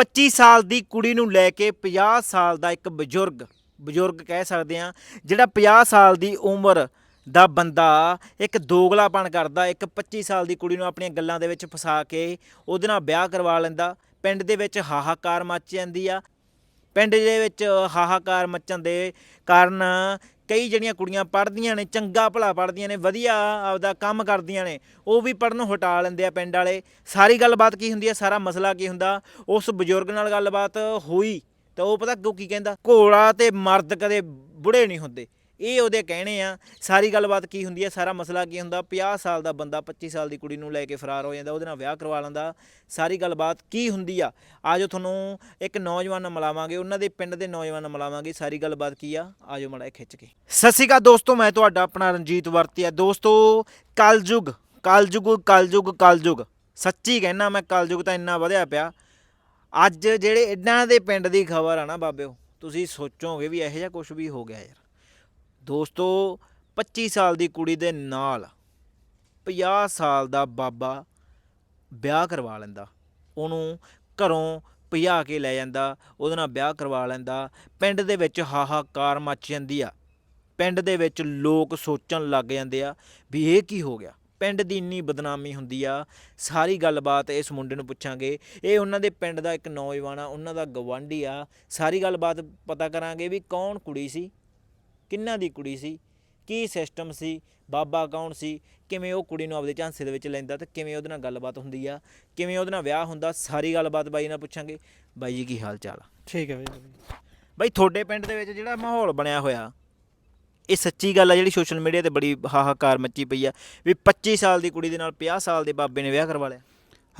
25 ਸਾਲ ਦੀ ਕੁੜੀ ਨੂੰ ਲੈ ਕੇ 50 ਸਾਲ ਦਾ ਇੱਕ ਬਜ਼ੁਰਗ ਬਜ਼ੁਰਗ ਕਹਿ ਸਕਦੇ ਆ ਜਿਹੜਾ 50 ਸਾਲ ਦੀ ਉਮਰ ਦਾ ਬੰਦਾ ਇੱਕ ਦੋਗਲਾਪਣ ਕਰਦਾ, ਇੱਕ 25 ਸਾਲ ਦੀ ਕੁੜੀ ਨੂੰ ਆਪਣੀਆਂ ਗੱਲਾਂ ਦੇ ਵਿੱਚ ਫਸਾ ਕੇ ਉਹਦੇ ਨਾਲ ਵਿਆਹ ਕਰਵਾ ਲੈਂਦਾ, ਪਿੰਡ ਦੇ ਵਿੱਚ ਹਾਹਾਕਾਰ ਮੱਚ ਜਾਂਦੀ ਆ। ਪਿੰਡ ਦੇ ਵਿੱਚ ਹਾਹਾਕਾਰ ਮੱਚਣ ਦੇ ਕਾਰਨ ਕਈ ਜਿਹੜੀਆਂ ਕੁੜੀਆਂ ਪੜ੍ਹਦੀਆਂ ਨੇ, ਚੰਗਾ ਭਲਾ ਪੜ੍ਹਦੀਆਂ ਨੇ, ਵਧੀਆ ਆਪਦਾ ਕੰਮ ਕਰਦੀਆਂ ਨੇ, ਉਹ ਵੀ ਪੜ੍ਹਨ ਨੂੰ ਹਟਾ ਲੈਂਦੇ ਆ ਪਿੰਡ ਵਾਲੇ। ਸਾਰੀ ਗੱਲਬਾਤ ਕੀ ਹੁੰਦੀ ਹੈ ਸਾਰਾ ਮਸਲਾ ਕੀ ਹੁੰਦਾ? ਉਸ ਬਜ਼ੁਰਗ ਨਾਲ ਗੱਲਬਾਤ ਹੋਈ ਤਾਂ ਉਹ ਪਤਾ ਕਿਉਂ ਕੀ ਕਹਿੰਦਾ? ਘੋੜਾ ਤੇ ਮਰਦ ਕਦੇ ਬੁੜੇ ਨਹੀਂ ਹੁੰਦੇ। ਇਹ ਉਹਦੇ ਕਹਿਣੇ ਆ, ਸਾਰੀ ਗੱਲਬਾਤ ਕੀ ਹੁੰਦੀ ਹੈ ਸਾਰਾ ਮਸਲਾ ਕੀ ਹੁੰਦਾ 50 ਸਾਲ ਦਾ ਬੰਦਾ 25 ਸਾਲ ਦੀ ਕੁੜੀ ਨੂੰ ਲੈ ਕੇ ਫਰਾਰ ਹੋ ਜਾਂਦਾ, ਉਹਦੇ ਨਾਲ ਵਿਆਹ ਕਰਵਾ ਲੈਂਦਾ, ਸਾਰੀ ਗੱਲਬਾਤ ਕੀ ਹੁੰਦੀ ਆ? ਆਜੋ ਤੁਹਾਨੂੰ ਇੱਕ ਨੌਜਵਾਨ ਨਾਲ ਮਿਲਾਵਾਂਗੇ, ਉਹਨਾਂ ਦੇ ਪਿੰਡ ਦੇ ਨੌਜਵਾਨ ਨਾਲ ਮਿਲਾਵਾਂਗੇ, ਸਾਰੀ ਗੱਲਬਾਤ ਕੀ ਆ, ਆਜੋ ਮੜਾ ਖਿੱਚ ਕੇ। ਸਤਿ ਸ਼੍ਰੀ ਅਕਾਲ ਦੋਸਤੋ, ਮੈਂ ਤੁਹਾਡਾ ਆਪਣਾ ਰਣਜੀਤ ਵਰਤੀਆ ਦੋਸਤੋ, ਕਲਯੁਗ ਕਲਯੁਗ ਕਲਯੁਗ ਕਲਯੁਗ। ਸੱਚੀ ਕਹਿਣਾ ਮੈਂ, ਕਲਯੁਗ ਤਾਂ ਇੰਨਾ ਵਧਿਆ ਪਿਆ। ਅੱਜ ਜਿਹੜੇ ਇਹਨਾਂ ਦੇ ਪਿੰਡ ਦੀ ਖਬਰ ਆ ਨਾ ਬਾਬਿਓ, ਤੁਸੀਂ ਸੋਚੋਗੇ ਵੀ ਇਹੋ ਜਿਹਾ ਕੁਝ ਵੀ ਹੋ ਗਿਆ ਯਾਰ। ਦੋਸਤੋ 25 ਸਾਲ ਦੀ ਕੁੜੀ ਦੇ ਨਾਲ 50 ਸਾਲ ਦਾ ਬਾਬਾ ਵਿਆਹ ਕਰਵਾ ਲੈਂਦਾ। ਉਹਨੂੰ ਘਰੋਂ ਭਜਾ ਕੇ ਲੈ ਜਾਂਦਾ, ਉਹਦੇ ਨਾਲ ਵਿਆਹ ਕਰਵਾ ਲੈਂਦਾ। ਪਿੰਡ ਦੇ ਵਿੱਚ ਹਾਹਾਕਾਰ ਮੱਚ ਜਾਂਦੀ ਆ। ਪਿੰਡ ਦੇ ਵਿੱਚ ਲੋਕ ਸੋਚਣ ਲੱਗ ਜਾਂਦੇ ਆ ਵੀ ਇਹ ਕੀ ਹੋ ਗਿਆ? ਪਿੰਡ ਦੀ ਇੰਨੀ ਬਦਨਾਮੀ ਹੁੰਦੀ ਆ। ਸਾਰੀ ਗੱਲਬਾਤ ਇਸ ਮੁੰਡੇ ਨੂੰ ਪੁੱਛਾਂਗੇ। ਇਹ ਉਹਨਾਂ ਦੇ ਪਿੰਡ ਦਾ ਇੱਕ ਨੌਜਵਾਨ ਆ, ਉਹਨਾਂ ਦਾ ਗਵਾਂਢੀ ਆ। ਸਾਰੀ ਗੱਲਬਾਤ ਪਤਾ ਕਰਾਂਗੇ ਵੀ ਕੌਣ ਕੁੜੀ ਸੀ? ਕਿੰਨਾ ਦੀ ਕੁੜੀ ਸੀ? ਕੀ ਸਿਸਟਮ ਸੀ? ਬਾਬਾ ਕੌਣ ਸੀ? ਕਿਵੇਂ ਉਹ ਕੁੜੀ ਨੂੰ ਆਪਦੇ ਝਾਂਸੇ ਦੇ ਵਿੱਚ ਲੈਂਦਾ ਤੇ ਕਿਵੇਂ ਉਹਦੇ ਨਾਲ ਗੱਲਬਾਤ ਹੁੰਦੀ ਆ? ਕਿਵੇਂ ਉਹਦੇ ਨਾਲ ਵਿਆਹ ਹੁੰਦਾ? ਸਾਰੀ ਗੱਲਬਾਤ ਬਾਈ ਨਾਲ ਪੁੱਛਾਂਗੇ। ਬਾਈ ਜੀ ਕੀ ਹਾਲ ਚਾਲ ਆ? ਠੀਕ ਹੈ ਬਈ ਬਾਈ ਤੁਹਾਡੇ ਪਿੰਡ ਦੇ ਵਿੱਚ ਜਿਹੜਾ ਮਾਹੌਲ ਬਣਿਆ ਹੋਇਆ ਇਹ ਸੱਚੀ ਗੱਲ ਆ ਜਿਹੜੀ ਸੋਸ਼ਲ ਮੀਡੀਆ ਤੇ ਬੜੀ ਹਾਹਾਕਾਰ ਮੱਚੀ ਪਈ ਆ ਵੀ 25 ਸਾਲ ਦੀ ਕੁੜੀ ਦੇ ਨਾਲ 50 ਸਾਲ ਦੇ ਬਾਬੇ ਨੇ ਵਿਆਹ ਕਰਵਾ ਲਿਆ।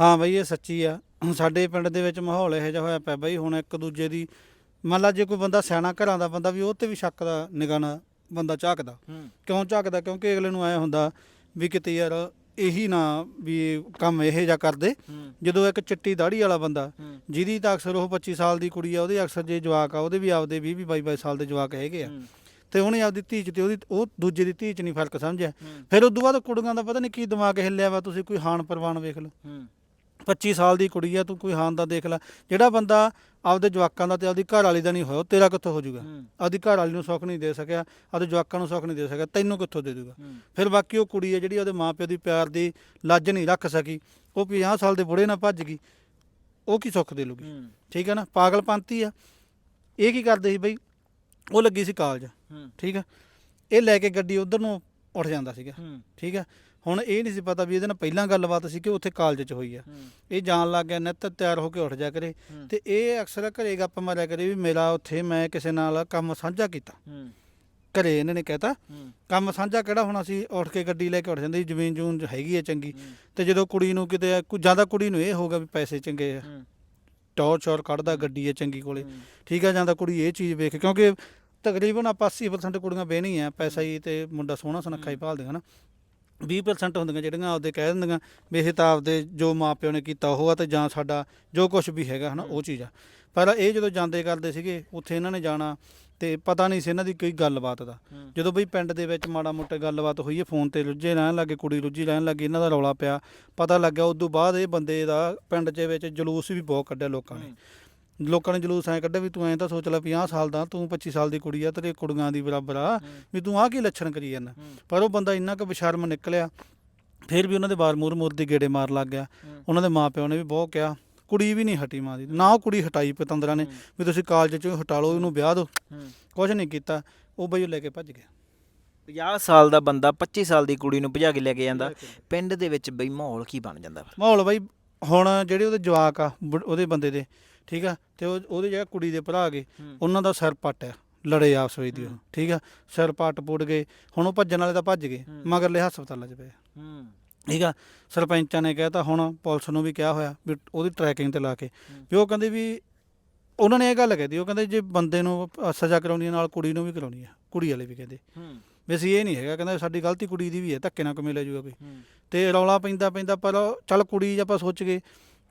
ਹਾਂ ਬਈ ਇਹ ਸੱਚੀ ਆ। ਸਾਡੇ ਪਿੰਡ ਦੇ ਵਿੱਚ ਮਾਹੌਲ ਇਹੋ ਜਿਹਾ ਹੋਇਆ ਪਿਆ ਬਈ ਹੁਣ ਇੱਕ ਦੂਜੇ ਦੀ ਮੰਨ ਲਾ ਜੇ ਕੋਈ ਬੰਦਾ ਸਿਆਣਾ ਘਰਾਂ ਦਾ ਬੰਦਾ ਵੀ ਉਹ ਤੇ ਵੀ ਸ਼ੱਕ ਦਾ ਨਿਗਾਹ ਨਾਲ ਬੰਦਾ ਝਾਕਦਾ। ਕਿਉਂ ਝਾਕਦਾ? ਕਿਉਂਕਿ ਅਗਲੇ ਨੂੰ ਐ ਹੁੰਦਾ ਵੀ ਕਿਤੇ ਯਾਰ ਇਹੀ ਨਾ ਵੀ ਕੰਮ ਇਹੋ ਜਿਹਾ ਕਰਦੇ। ਜਦੋਂ ਇੱਕ ਚਿੱਟੀ ਦਾੜੀ ਵਾਲਾ ਬੰਦਾ ਜਿਹਦੀ ਤਾਂ ਅਕਸਰ ਉਹ 25 ਸਾਲ ਦੀ ਕੁੜੀ ਆ ਉਹਦੇ ਅਕਸਰ ਜੇ ਜਵਾਕ ਆ ਉਹਦੇ ਵੀ ਆਪਦੇ 20 22 22 ਸਾਲ ਦੇ ਜਵਾਕ ਹੈਗੇ ਆ। ਤੇ ਉਹਨੇ ਆਪਦੀ ਧੀ ਚ ਤੇ ਉਹਦੀ ਉਹ ਦੂਜੇ ਦੀ ਧੀ ਚ ਨਹੀਂ ਫ਼ਰਕ ਸਮਝਿਆ। ਫਿਰ ਉਦੋਂ ਬਾਅਦ ਕੁੜੀਆਂ ਦਾ ਪਤਾ ਨਹੀਂ ਕੀ ਦਿਮਾਗ ਹਿੱਲਿਆ ਵਾ ਤੁਸੀਂ ਕੋਈ ਹਾਨ ਪ੍ਰਵਾਨ ਵੇਖ ਲਓ। 25 ਸਾਲ ਦੀ ਕੁੜੀ ਆ ਤੂੰ ਕੋਈ ਹਾਨ ਦਾ ਦੇਖ ਲੈ। ਜਿਹੜਾ ਬੰਦਾ ਆਪਦੇ ਜਵਾਕਾਂ ਦਾ ਤੇ ਆਪਦੀ ਘਰ ਵਾਲੀ ਦਾ ਨਹੀਂ ਹੋਇਆ ਉਹ ਤੇਰਾ ਕਿੱਥੋਂ ਹੋ ਜਾਊਗਾ? ਹੂੰ। ਆਪਦੀ ਘਰ ਵਾਲੀ ਨੂੰ ਸੁੱਖ ਨਹੀਂ ਦੇ ਸਕਿਆ ਆਪਦੇ ਜਵਾਕਾਂ ਨੂੰ ਸੁੱਖ ਨਹੀਂ ਦੇ ਸਕਿਆ ਤੈਨੂੰ ਕਿੱਥੋਂ ਦੇ ਦੂਗਾ ਹੂੰ। ਫਿਰ ਬਾਕੀ ਉਹ ਕੁੜੀ ਆ ਜਿਹੜੀ ਉਹਦੇ ਮਾਪਿਓ ਦੀ ਪਿਆਰ ਦੀ ਲੱਜ ਨਹੀਂ ਰੱਖ ਸਕੀ। ਉਹ 50 ਸਾਲ ਦੇ ਬੁੜੇ ਨਾਲ ਭੱਜ ਗਈ। ਉਹ ਕੀ ਸੁੱਖ ਦੇ ਲੂਗੀ ਹੂੰ। ਠੀਕ ਹੈ ਨਾ? ਪਾਗਲਪੰਤੀ ਆ। ਇਹ ਕੀ ਕਰਦੇ ਸੀ ਬਈ? ਉਹ ਲੱਗੀ ਸੀ ਕਾਲਜ। ਹੂੰ। ਠੀਕ ਆ? ਇਹ ਲੈ ਕੇ ਗੱਡੀ ਉਧਰ ਨੂੰ ਉੱਠ ਜਾਂਦਾ ਸੀਗਾ। ਹੂੰ। ਠੀਕ ਆ? ਹੁਣ ਇਹ ਨਹੀਂ ਸੀ ਪਤਾ ਵੀ ਇਹਦੇ ਨਾਲ ਪਹਿਲਾਂ ਗੱਲਬਾਤ ਸੀ ਕਿ ਉੱਥੇ ਕਾਲਜ 'ਚ ਹੋਈ ਆ। ਇਹ ਜਾਣ ਲੱਗ ਗਿਆ ਨਿੱਤ ਤਿਆਰ ਹੋ ਕੇ ਉੱਠ ਜਾ ਕਰੇ। ਤੇ ਇਹ ਅਕਸਰ ਘਰੇ ਗੱਪ ਮਾਰਿਆ ਕਰੇ ਵੀ ਮੇਰਾ ਉੱਥੇ ਮੈਂ ਕਿਸੇ ਨਾਲ ਕੰਮ ਸਾਂਝਾ ਕੀਤਾ। ਘਰੇ ਇਹਨਾਂ ਨੇ ਕਹਿਤਾ ਕੰਮ ਸਾਂਝਾ ਕਿਹੜਾ ਹੋਣਾ ਸੀ? ਉੱਠ ਕੇ ਗੱਡੀ ਲੈ ਕੇ ਉੱਠ ਜਾਂਦੀ ਜ਼ਮੀਨ ਜੂਨ ਹੈਗੀ ਹੈ ਚੰਗੀ। ਤੇ ਜਦੋਂ ਕੁੜੀ ਨੂੰ ਕਿਤੇ ਕੋਈ ਜ਼ਿਆਦਾ ਕੁੜੀ ਨੂੰ ਇਹ ਹੋਗਾ ਵੀ ਪੈਸੇ ਚੰਗੇ ਆ। ਟੌਰ ਚੌਰ ਕੱਢਦਾ ਗੱਡੀ ਹੈ ਚੰਗੀ ਕੋਲੇ। ਠੀਕ ਆ ਜਾਂਦਾ ਕੁੜੀ ਇਹ ਚੀਜ਼ ਵੇਖ ਕਿਉਂਕਿ ਤਕਰੀਬਨ ਆਪਾਂ 80% ਕੁੜੀਆਂ ਬਹਿਣੀ ਆ ਪੈਸਾ ਹੀ ਤੇ ਮੁੰਡਾ ਸੋਹਣਾ ਸੁਨੱਖਾ ਹੀ ਭਾਲਦੀਆਂ ਨਾ। 20% ਹੁੰਦੀਆਂ ਜਿਹੜੀਆਂ ਆਪਦੇ ਕਹਿ ਦਿੰਦੀਆਂ ਵੀ ਇਹ ਤਾਂ ਆਪਦੇ ਜੋ ਮਾਪਿਓ ਨੇ ਕੀਤਾ ਉਹ ਆ ਤੇ ਜਾਂ ਸਾਡਾ ਜੋ ਕੁਝ ਵੀ ਹੈਗਾ ਹਨਾ ਉਹ ਚੀਜ਼ ਆ। ਪਰ ਇਹ ਜਦੋਂ ਜਾਂਦੇ ਕਰਦੇ ਸੀਗੇ ਉੱਥੇ ਇਹਨਾਂ ਨੇ ਜਾਣਾ ਤੇ ਪਤਾ ਨਹੀਂ ਸੀ ਇਹਨਾਂ ਦੀ ਕੋਈ ਗੱਲਬਾਤ ਦਾ। ਜਦੋਂ ਬਈ ਪਿੰਡ ਦੇ ਵਿੱਚ ਮਾੜਾ ਮੋਟਾ ਗੱਲਬਾਤ ਹੋਈ ਹੈ ਫੋਨ ਤੇ ਰੁੱਝੇ ਰਹਿਣ ਲੱਗੇ ਕੁੜੀ ਰੁੱਝੀ ਰਹਿਣ ਲੱਗੀ ਇਹਨਾਂ ਦਾ ਰੌਲਾ ਪਿਆ। ਪਤਾ ਲੱਗਿਆ ਉਸ ਤੋਂ ਬਾਅਦ ਇਹ ਬੰਦੇ ਦਾ ਪਿੰਡ ਦੇ ਵਿੱਚ ਜਲੂਸ ਵੀ ਬਹੁਤ ਕੱਢਿਆ ਲੋਕਾਂ ਨੇ। ਲੋਕਾਂ ਨੇ ਜਲੂਸ ਐ ਕੱਢਿਆ ਵੀ ਤੂੰ ਐਂ ਤਾਂ ਸੋਚ ਲੈ 50 ਸਾਲ ਦਾ ਤੂੰ 25 ਸਾਲ ਦੀ ਕੁੜੀ ਆ ਤੇਰੇ ਕੁੜੀਆਂ ਦੀ ਬਰਾਬਰ ਆ ਵੀ ਤੂੰ ਆਹ ਕੀ ਲੱਛਣ ਕਰੀ ਜਾਂਦਾ। ਪਰ ਉਹ ਬੰਦਾ ਇੰਨਾ ਕੁ ਬਸ਼ਰਮ ਨਿਕਲਿਆ ਫਿਰ ਵੀ ਉਹਨਾਂ ਦੇ ਬਾਰ ਮੂਰ ਮੂਰ ਦੀ ਗੇੜੇ ਮਾਰ ਲੱਗ ਗਿਆ। ਉਹਨਾਂ ਦੇ ਮਾਪਿਆਂ ਨੇ ਵੀ ਬਹੁਤ ਕਿਹਾ ਕੁੜੀ ਵੀ ਨਹੀਂ ਹਟੀ ਮਾਂ ਦੀ ਨਾ ਉਹ ਕੁੜੀ ਹਟਾਈ ਪਤੰਦਰਾਂ ਨੇ ਵੀ ਤੁਸੀਂ ਕਾਲਜ ਚੋਂ ਹਟਾ ਲਓ ਇਹਨੂੰ ਵਿਆਹ ਦਿਓ। ਕੁਝ ਨਹੀਂ ਕੀਤਾ ਉਹ ਬਈ ਉਹ ਲੈ ਕੇ ਭੱਜ ਗਿਆ। 50 ਸਾਲ ਦਾ ਬੰਦਾ 25 ਸਾਲ ਦੀ ਕੁੜੀ ਨੂੰ ਭਜਾ ਕੇ ਲੈ ਕੇ ਜਾਂਦਾ ਪਿੰਡ ਦੇ ਵਿੱਚ ਬਈ ਮਾਹੌਲ ਕੀ ਬਣ ਜਾਂਦਾ ਫਿਰ? ਮਾਹੌਲ ਬਈ ਹੁਣ ਜਿਹੜੇ ਉਹਦੇ ਜਵਾਕ ਆ ਉਹਦੇ ਬੰਦੇ ਦੇ ਠੀਕ ਆ ਤੇ ਉਹ ਉਹਦੇ ਜਿਹੜਾ ਕੁੜੀ ਦੇ ਭਰਾ ਗਏ। ਉਹਨਾਂ ਦਾ ਸਿਰ ਪੱਟ ਆ ਲੜੇ ਆਪਸ ਵਿੱਚ ਦੀ ਉਹ। ਠੀਕ ਆ ਸਿਰ ਪੱਟ ਪੁੱਟ ਗਏ ਹੁਣ ਉਹ ਭੱਜਣ ਵਾਲੇ ਤਾਂ ਭੱਜ ਗਏ। ਮਗਰਲੇ ਹਸਪਤਾਲਾਂ 'ਚ ਪਏ। ਹੂੰ ਠੀਕ ਆ ਸਰਪੰਚਾਂ ਨੇ ਕਹਿਤਾ ਹੁਣ ਪੁਲਿਸ ਨੂੰ ਵੀ ਕਿਹਾ ਹੋਇਆ ਵੀ ਉਹਦੀ ਟਰੈਕਿੰਗ ਤੇ ਲਾ ਕੇ। ਵੀ ਉਹ ਕਹਿੰਦੇ ਵੀ ਉਹਨਾਂ ਨੇ ਇਹ ਗੱਲ ਕਹਿਦੀ ਉਹ ਕਹਿੰਦੇ ਜੇ ਬੰਦੇ ਨੂੰ ਸਜ਼ਾ ਕਰਾਉਣੀ ਹੈ ਨਾਲ ਕੁੜੀ ਨੂੰ ਵੀ ਕਰਾਉਣੀ ਹੈ ਕੁੜੀ ਵਾਲੇ ਵੀ ਕਹਿੰਦੇ ਹੂੰ ਵੀ ਅਸੀਂ ਇਹ ਨਹੀਂ ਹੈਗਾ ਕਹਿੰਦਾ ਸਾਡੀ ਗਲਤੀ ਕੁੜੀ ਦੀ ਵੀ ਹੈ ਧੱਕੇ ਨਾਲ ਕਿਵੇਂ ਲੈ ਜਾਊਗਾ ਕੋਈ ਤੇ ਰੌਲਾ ਪੈਂਦਾ ਪੈਂਦਾ ਪਰ ਚੱਲ ਕੁੜੀ ਜੇ ਆਪਾਂ ਸੋਚ ਗਏ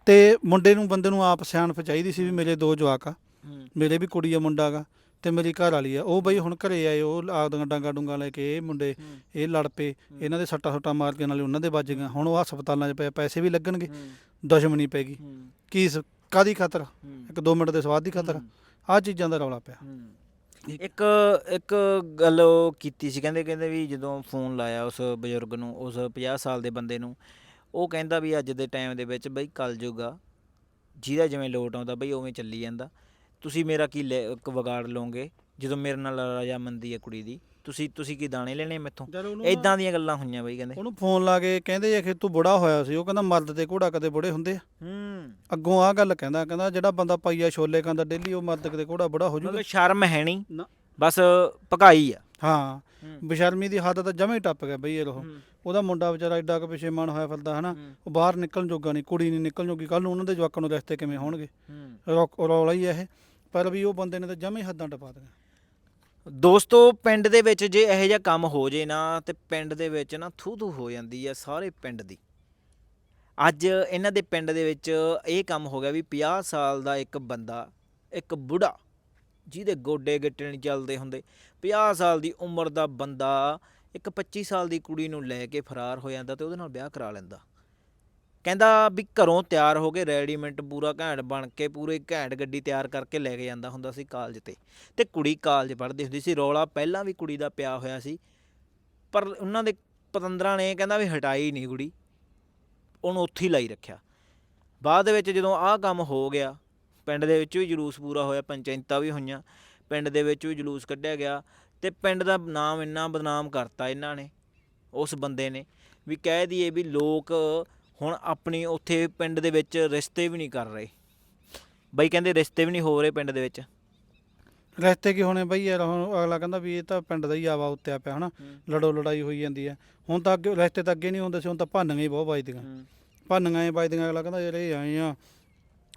ਤੇ ਮੁੰਡੇ ਨੂੰ ਬੰਦੇ ਨੂੰ ਆਪ ਸਿਆਣਪ ਚਾਹੀਦੀ ਸੀ ਵੀ ਮੇਰੇ ਦੋ ਜਵਾਕ ਆ। ਮੇਰੇ ਵੀ ਕੁੜੀ ਆ ਮੁੰਡਾ ਗਾ ਤੇ ਮੇਰੀ ਘਰ ਵਾਲੀ ਆ। ਉਹ ਬਈ ਹੁਣ ਘਰੇ ਆਏ ਉਹ ਆਪਦੀਆਂ ਡਾਂਗਾ ਡੂੰਗਾ ਲੈ ਕੇ ਇਹ ਮੁੰਡੇ ਇਹ ਲੜ ਪਏ ਇਹਨਾਂ ਦੇ ਸੱਟਾ ਸੁੱਟਾਂ ਮਾਰ ਕੇ ਨਾਲੇ ਉਹਨਾਂ ਦੇ ਵੱਜ ਗਈਆਂ। ਹੁਣ ਉਹ ਹਸਪਤਾਲਾਂ 'ਚ ਪਏ ਪੈਸੇ ਵੀ ਲੱਗਣਗੇ। ਦੁਸ਼ਮਣੀ ਪੈ ਗਈ। ਕੀ ਕਾਦੀ ਖਾਤਰ? ਇੱਕ 2 ਮਿੰਟ ਦੇ ਸਵਾਦ ਦੀ ਖਾਤਰ। ਆਹ ਚੀਜ਼ਾਂ ਦਾ ਰੌਲਾ ਪਿਆ। ਇੱਕ ਇੱਕ ਗੱਲ ਉਹ ਕੀਤੀ ਸੀ। ਕਹਿੰਦੇ ਕਹਿੰਦੇ ਵੀ ਜਦੋਂ ਫੋਨ ਲਾਇਆ ਉਸ ਬਜ਼ੁਰਗ ਨੂੰ ਉਸ 50 ਸਾਲ ਦੇ ਬੰਦੇ ਨੂੰ ਉਹ ਕਹਿੰਦਾ ਵੀ ਅੱਜ ਦੇ ਟਾਈਮ ਦੇ ਵਿੱਚ ਬਈ ਕਲਯੁਗ ਆ ਜਿਹਦਾ ਜਿਵੇਂ ਲੋਟ ਆਉਂਦਾ ਬਈ ਉਵੇਂ ਚੱਲੀ ਜਾਂਦਾ। ਤੁਸੀਂ ਮੇਰਾ ਕੀ ਵਿਗਾੜ ਲਓਗੇ? ਜਦੋਂ ਮੇਰੇ ਨਾਲ ਰਜਾਮੰਦੀ ਹੈ ਕੁੜੀ ਦੀ ਤੁਸੀਂ ਤੁਸੀਂ ਕੀ ਦਾਣੇ ਲੈਣੇ ਮੈਥੋਂ? ਇਦਾਂ ਦੀਆਂ ਗੱਲਾਂ ਹੋਈਆਂ ਬਈ ਕਹਿੰਦੇ। ਉਹਨੂੰ ਫੋਨ ਲਾ ਕੇ ਕਹਿੰਦੇ ਆ ਕਿ ਤੂੰ ਬੁੜਾ ਹੋਇਆ ਸੀ ਉਹ ਕਹਿੰਦਾ ਮਰਦ ਤੇ ਘੋੜਾ ਕਦੇ ਬੁੜੇ ਹੁੰਦੇ ਆ। ਹੂੰ। ਅੱਗੋਂ ਆਹ ਗੱਲ ਕਹਿੰਦਾ ਕਹਿੰਦਾ ਜਿਹੜਾ ਬੰਦਾ ਪਾਈਆ ਛੋਲੇ ਖਾਂਦਾ ਡੇਲੀ ਉਹ ਮਰਦ ਕਦੇ ਘੋੜਾ ਬੁੜਾ ਹੋ ਜੂਗਾ। ਸ਼ਰਮ ਹੈ ਨਹੀਂ। ਬਸ ਭਕਾਈ ਆ। ਹਾਂ ਹੂੰ। ਬਸ਼ਰਮੀ ਦੀ ਹੱਦ ਤਾਂ ਜਮੇ ਟੱਪ ਗਿਆ ਬਈ ਇਹ ਹੂੰ। ਉਹਦਾ ਮੁੰਡਾ ਵਿਚਾਰਾ ਐਡਾ ਕੁ ਪਛੇਮਾਨ ਹੋਇਆ ਫਿਰਦਾ ਹਨਾ। ਹੂੰ। ਉਹ ਬਾਹਰ ਨਿਕਲਣ ਜੋਗਾ ਨਹੀਂ ਕੁੜੀ ਨਹੀਂ ਨਿਕਲਣ ਜੋਗੀ ਕੱਲ ਨੂੰ ਉਹਨਾਂ ਦੇ ਜਵਾਕਾਂ ਨੂੰ ਰਿਸ਼ਤੇ ਕਿਵੇਂ ਹੋਣਗੇ? ਹੂੰ। ਰੌਲਾ ਹੀ ਹੈ ਇਹ। ਪਰ ਵੀ ਉਹ ਬੰਦੇ ਨੇ ਤਾਂ ਜਮੇ ਹੱਦਾਂ ਟਪਾ ਦਿੱਤੀਆਂ। ਦੋਸਤੋ ਪਿੰਡ ਦੇ ਵਿੱਚ ਜੇ ਇਹੋ ਜਿਹਾ ਕੰਮ ਹੋ ਜੇ ਨਾ ਤੇ ਪਿੰਡ ਦੇ ਵਿੱਚ ਨਾ ਥੂ ਥੂ ਹੋ ਜਾਂਦੀ ਆ ਸਾਰੇ ਪਿੰਡ ਦੀ। ਅੱਜ ਇਹਨਾਂ ਦੇ ਪਿੰਡ ਦੇ ਵਿੱਚ ਇਹ ਕੰਮ ਹੋ ਗਿਆ ਵੀ 50 ਸਾਲ ਦਾ ਇੱਕ ਬੰਦਾ ਇੱਕ ਬੁੜਾ ਜਿਹਦੇ ਗੋਡੇ ਗਿੱਟੇ ਨਹੀਂ ਚੱਲਦੇ ਹੁੰਦੇ। 50 ਸਾਲ ਦੀ ਉਮਰ ਦਾ ਬੰਦਾ ਇੱਕ 25 ਸਾਲ ਦੀ ਕੁੜੀ ਨੂੰ ਲੈ ਕੇ ਫਰਾਰ ਹੋ ਜਾਂਦਾ ਤੇ ਉਹਦੇ ਨਾਲ ਵਿਆਹ ਕਰਾ ਲੈਂਦਾ। ਕਹਿੰਦਾ ਵੀ ਘਰੋਂ ਤਿਆਰ ਹੋ ਕੇ ਰੈਡੀਮੈਂਟ ਪੂਰਾ ਘੈਂਟ ਬਣ ਕੇ ਪੂਰੇ ਘੈਂਟ ਗੱਡੀ ਤਿਆਰ ਕਰਕੇ ਲੈ ਕੇ ਜਾਂਦਾ ਹੁੰਦਾ ਸੀ ਕਾਲਜ ਤੇ। ਤੇ ਕੁੜੀ ਕਾਲਜ ਪੜ੍ਹਦੀ ਹੁੰਦੀ ਸੀ। ਰੌਲਾ ਪਹਿਲਾਂ ਵੀ ਕੁੜੀ ਦਾ ਪਿਆ ਹੋਇਆ ਸੀ। ਪਰ ਉਹਨਾਂ ਦੇ ਪਤੰਦਰਾਂ ਨੇ ਕਹਿੰਦਾ ਵੀ ਹਟਾਈ ਨਹੀਂ ਕੁੜੀ। ਉਹਨੂੰ ਉੱਥੇ ਹੀ ਲਾਈ ਰੱਖਿਆ। ਬਾਅਦ ਦੇ ਵਿੱਚ ਜਦੋਂ ਆਹ ਕੰਮ ਹੋ ਗਿਆ ਪਿੰਡ ਦੇ ਵਿੱਚ ਵੀ ਜਲੂਸ ਪੂਰਾ ਹੋਇਆ ਪੰਚਾਇਤਾਂ ਵੀ ਹੋਈਆਂ ਪਿੰਡ ਦੇ ਵਿੱਚ ਵੀ ਜਲੂਸ ਕੱਢਿਆ ਗਿਆ ਤੇ ਪਿੰਡ ਦਾ ਨਾਮ ਇੰਨਾ ਬਦਨਾਮ ਕਰਤਾ ਇਹਨਾਂ ਨੇ ਉਸ ਬੰਦੇ ਨੇ ਵੀ ਕਹਿ ਦਈਏ ਵੀ ਲੋਕ ਹੁਣ ਆਪਣੀ ਉੱਥੇ ਪਿੰਡ ਦੇ ਵਿੱਚ ਰਿਸ਼ਤੇ ਵੀ ਨਹੀਂ ਕਰ ਰਹੇ। ਬਈ ਕਹਿੰਦੇ ਰਿਸ਼ਤੇ ਵੀ ਨਹੀਂ ਹੋ ਰਹੇ ਪਿੰਡ ਦੇ ਵਿੱਚ। ਰਿਸ਼ਤੇ ਕੀ ਹੋਣੇ ਬਈ ਯਾਰ ਹੁਣ ਅਗਲਾ ਕਹਿੰਦਾ ਵੀ ਇਹ ਤਾਂ ਪਿੰਡ ਦਾ ਹੀ ਆਵਾ ਉੱਤੇ ਪਿਆ ਹਨਾ ਲੜੋ ਲੜਾਈ ਹੋਈ ਜਾਂਦੀ ਹੈ। ਹੁਣ ਤਾਂ ਅੱਗੇ ਰਿਸ਼ਤੇ ਤਾਂ ਅੱਗੇ ਨਹੀਂ ਹੁੰਦੇ ਸੀ ਹੁਣ ਤਾਂ ਭਾਨੀਆਂ ਹੀ ਬਹੁਤ ਵੱਜਦੀਆਂ। ਭਾਨੀਆਂ ਹੀ ਵੱਜਦੀਆਂ ਅਗਲਾ ਕਹਿੰਦਾ ਯਾਰ ਇਹ ਆਏ ਆ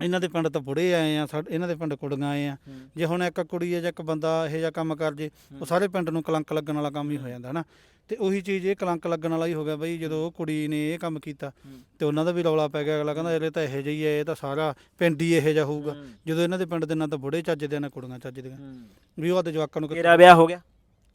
ਇਹਨਾਂ ਦੇ ਪਿੰਡ ਤਾਂ ਬੁੜੇ ਆਏ ਆ ਸਾਡੇ ਇਹਨਾਂ ਦੇ ਪਿੰਡ ਕੁੜੀਆਂ ਆਏ ਆ। ਜੇ ਹੁਣ ਇੱਕ ਕੁੜੀ ਹੈ ਜਾਂ ਇੱਕ ਬੰਦਾ ਇਹੋ ਜਿਹਾ ਕੰਮ ਕਰ ਜੇ ਉਹ ਸਾਰੇ ਪਿੰਡ ਨੂੰ ਕਲੰਕ ਲੱਗਣ ਵਾਲਾ ਕੰਮ ਹੀ ਹੋ ਜਾਂਦਾ ਹਨਾ? ਤੇ ਉਹੀ ਚੀਜ਼ ਇਹ ਕਲੰਕ ਲੱਗਣ ਵਾਲਾ ਹੀ ਹੋ ਗਿਆ ਬਈ ਜਦੋਂ ਉਹ ਕੁੜੀ ਨੇ ਇਹ ਕੰਮ ਕੀਤਾ ਤੇ ਉਹਨਾਂ ਦਾ ਵੀ ਰੌਲਾ ਪੈ ਗਿਆ। ਅਗਲਾ ਕਹਿੰਦਾ ਇਹ ਤਾਂ ਇਹੋ ਜਿਹਾ ਹੀ ਇਹ ਤਾਂ ਸਾਰਾ ਪਿੰਡ ਹੀ ਇਹੋ ਜਿਹਾ ਹੋਊਗਾ। ਜਦੋਂ ਇਹਨਾਂ ਦੇ ਪਿੰਡ ਦੇ ਨਾਲ ਤਾਂ ਬੁੜੇ ਚੱਜਦੇ ਨੇ ਕੁੜੀਆਂ ਚੱਜਦੀਆਂ ਵੀ ਉਹ ਤੇ ਜਵਾਕਾਂ ਨੂੰ ਤੇਰਾ ਵਿਆਹ ਹੋ ਗਿਆ?